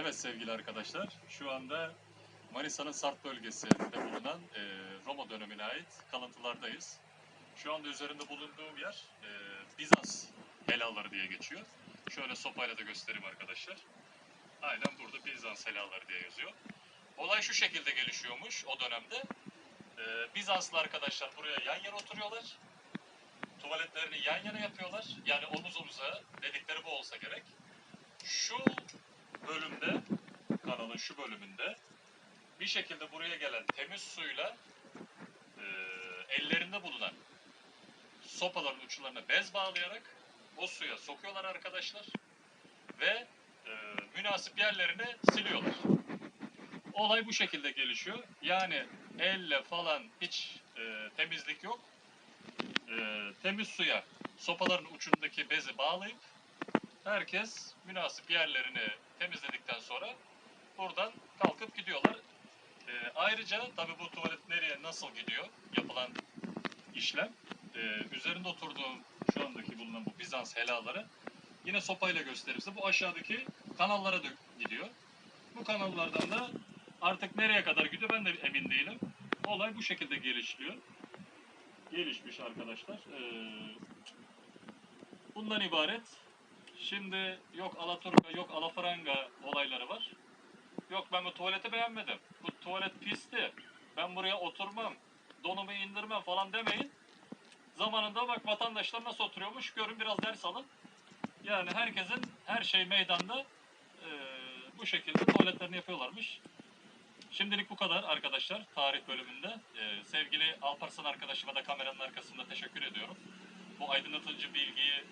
Evet sevgili arkadaşlar, şu anda Manisa'nın Sarp bölgesinde bulunan e, Roma dönemine ait kalıntılardayız. Şu anda üzerinde bulunduğum yer e, Bizans helaları diye geçiyor. Şöyle sopayla da göstereyim arkadaşlar. Aynen burada Bizans helaları diye yazıyor. Olay şu şekilde gelişiyormuş o dönemde. E, Bizanslı arkadaşlar buraya yan yana oturuyorlar. Tuvaletlerini yan yana yapıyorlar. Yani omuz omuza dedikleri bu olsa gerek. Şu bölümde, kanalın şu bölümünde bir şekilde buraya gelen temiz suyla e, ellerinde bulunan sopaların uçlarına bez bağlayarak o suya sokuyorlar arkadaşlar ve e, münasip yerlerine siliyorlar. Olay bu şekilde gelişiyor. Yani elle falan hiç e, temizlik yok. E, temiz suya sopaların ucundaki bezi bağlayıp herkes münasip yerlerini temizledikten sonra buradan kalkıp gidiyorlar. Ee, ayrıca tabi bu tuvalet nereye nasıl gidiyor yapılan işlem. Ee, üzerinde oturduğum şu andaki bulunan bu Bizans helaları yine sopayla gösterirse bu aşağıdaki kanallara da gidiyor. Bu kanallardan da artık nereye kadar gidiyor ben de emin değilim. Olay bu şekilde gelişiyor. Gelişmiş arkadaşlar. Ee, bundan ibaret. Şimdi yok Alaturka, yok Alafranga olayları var. Yok ben bu tuvaleti beğenmedim. Bu tuvalet pisti. Ben buraya oturmam. Donumu indirmem falan demeyin. Zamanında bak vatandaşlar nasıl oturuyormuş görün biraz ders alın. Yani herkesin her şey meydanda eee, bu şekilde tuvaletlerini yapıyorlarmış. Şimdilik bu kadar arkadaşlar tarih bölümünde. Eee, sevgili Alparslan arkadaşıma da kameranın arkasında teşekkür ediyorum. Bu aydınlatıcı bilgiyi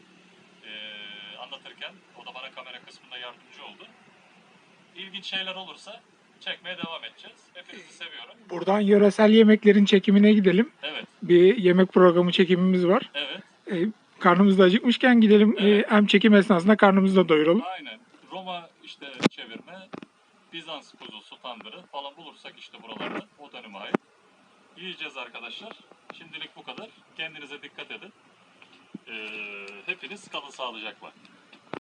İlginç şeyler olursa çekmeye devam edeceğiz. Hepinizi seviyorum. Buradan yöresel yemeklerin çekimine gidelim. Evet, Bir yemek programı çekimimiz var. evet, Ee, karnımız da acıkmışken gidelim Evet. ee, hem çekim esnasında karnımızı da doyuralım. aynen. Roma işte çevirme, Bizans kuzusu, tandırı falan bulursak işte buralarda o döneme ait. Yiyeceğiz arkadaşlar. Şimdilik bu kadar. Kendinize dikkat edin. Ee, hepiniz kalın sağlıcakla.